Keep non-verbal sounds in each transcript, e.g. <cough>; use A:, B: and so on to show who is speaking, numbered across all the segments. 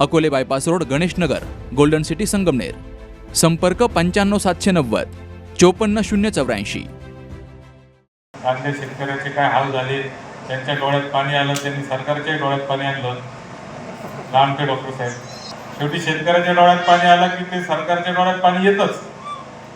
A: Akole bypass road Ganeshnagar Golden City Sangamner. संपर्क पंच्याण्णव सातशे नव्वद चोपन्न शून्य चौऱ्याऐंशी.
B: कांदे शेतकऱ्याचे काय हाल झाले? त्यांच्या डोळ्यात पाणी आलं त्यांनी सरकारच्या डोळ्यात पाणी आणलं. लांबटे डॉक्टर साहेब. शेवटी शेतकऱ्याच्या डोळ्यात पाणी आलं की ते सरकारच्या डोळ्यात पाणी येतच.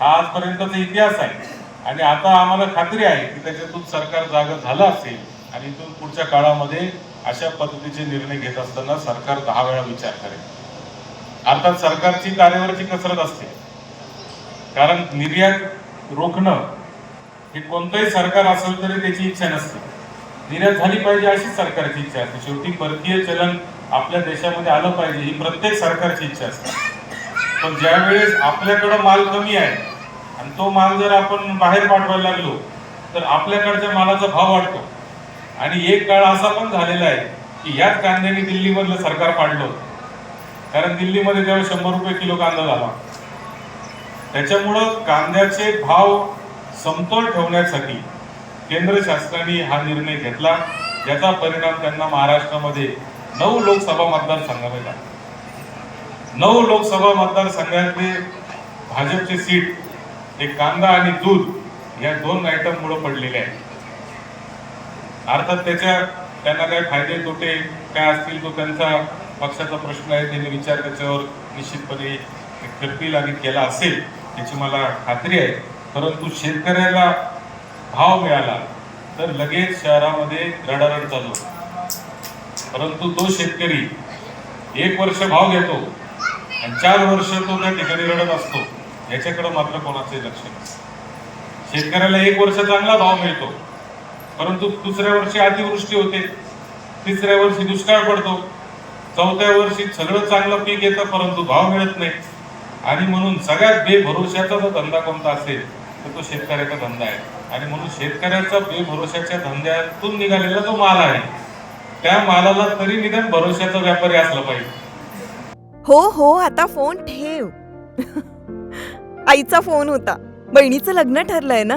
B: हा आजपर्यंतचा इतिहास आहे. आणि आता आम्हाला खात्री आहे की त्याच्यातून सरकार जागा झालं असेल आणि इथून पुढच्या काळामध्ये अशा पद्धतीचे निर्णय घेत असताना सरकार दहा वेळा विचार करेल. अर्थात सरकारची तारेवरची कसरत असते. कारण निर्यात रोखणं हे कोणतंही सरकार असेल तरी त्याची इच्छा नसते. निर्यात झाली पाहिजे अशी सरकारची इच्छा असते. शेवटी परकीय चलन आपल्या देशामध्ये आलं पाहिजे ही प्रत्येक सरकारची इच्छा असते. पण ज्यावेळेस आपल्याकडं माल कमी आहे आणि तो माल जर आपण बाहेर पाठवायला लागलो तर आपल्याकडच्या मालाचा भाव वाढतो. आणि एक काळ असा पण झालेला आहे की याच कांद्याने दिल्लीमधलं सरकार पाडलं होतं. कारण दिल्लीमध्ये तेव्हा शंभर रुपये किलो कांदा झाला त्याच्यामुळं कांद्याचे भाव समतोल ठेवण्यासाठी केंद्र शासनाने हा निर्णय घेतला. ज्याचा परिणाम त्यांना महाराष्ट्रामध्ये नऊ लोकसभा मतदारसंघामध्ये झाला. नऊ लोकसभा मतदारसंघातले भाजपचे सीट हे कांदा आणि दूध या दोन आयटममुळं पडलेले आहेत. अर्थात त्याच्या त्यांना काय फायदे तोटे काय असतील तो त्यांचा पक्षाचा प्रश्न आहे त्यांनी विचार त्याच्यावर निश्चितपणे करतील आणि केला असेल याची मला खात्री आहे. परंतु शेतकऱ्याला भाव मिळाला तर लगेच शहरामध्ये रडारड चालू परंतु तो शेतकरी एक वर्ष भाव घेतो आणि चार वर्ष तो त्या ठिकाणी रडत असतो. याच्याकडे मात्र कोणाचे लक्ष नसतं. शेतकऱ्याला एक वर्ष चांगला भाव मिळतो. परंतु दुसऱ्या वर्षी अतिवृष्टी होते. तिसऱ्या वर्षी दुष्काळ पडतो. चौथ्या वर्षी सगळं चांगलं पीक येतं परंतु भाव मिळत नाही. आणि म्हणून सगळ्यात बेभरोशाचा जो धंदा कोणता असेल तर तो शेतकऱ्याचा धंदा आहे. आणि म्हणून शेतकऱ्याचा बेभरोशाच्या धंद्यातून निघालेला जो माल आहे त्या मालाला तरी निदान भरोशाचा व्यापारी असला पाहिजे.
C: हो हो आता फोन ठेव. <laughs> आईचा फोन होता. बहिणीचं लग्न ठरलंय ना?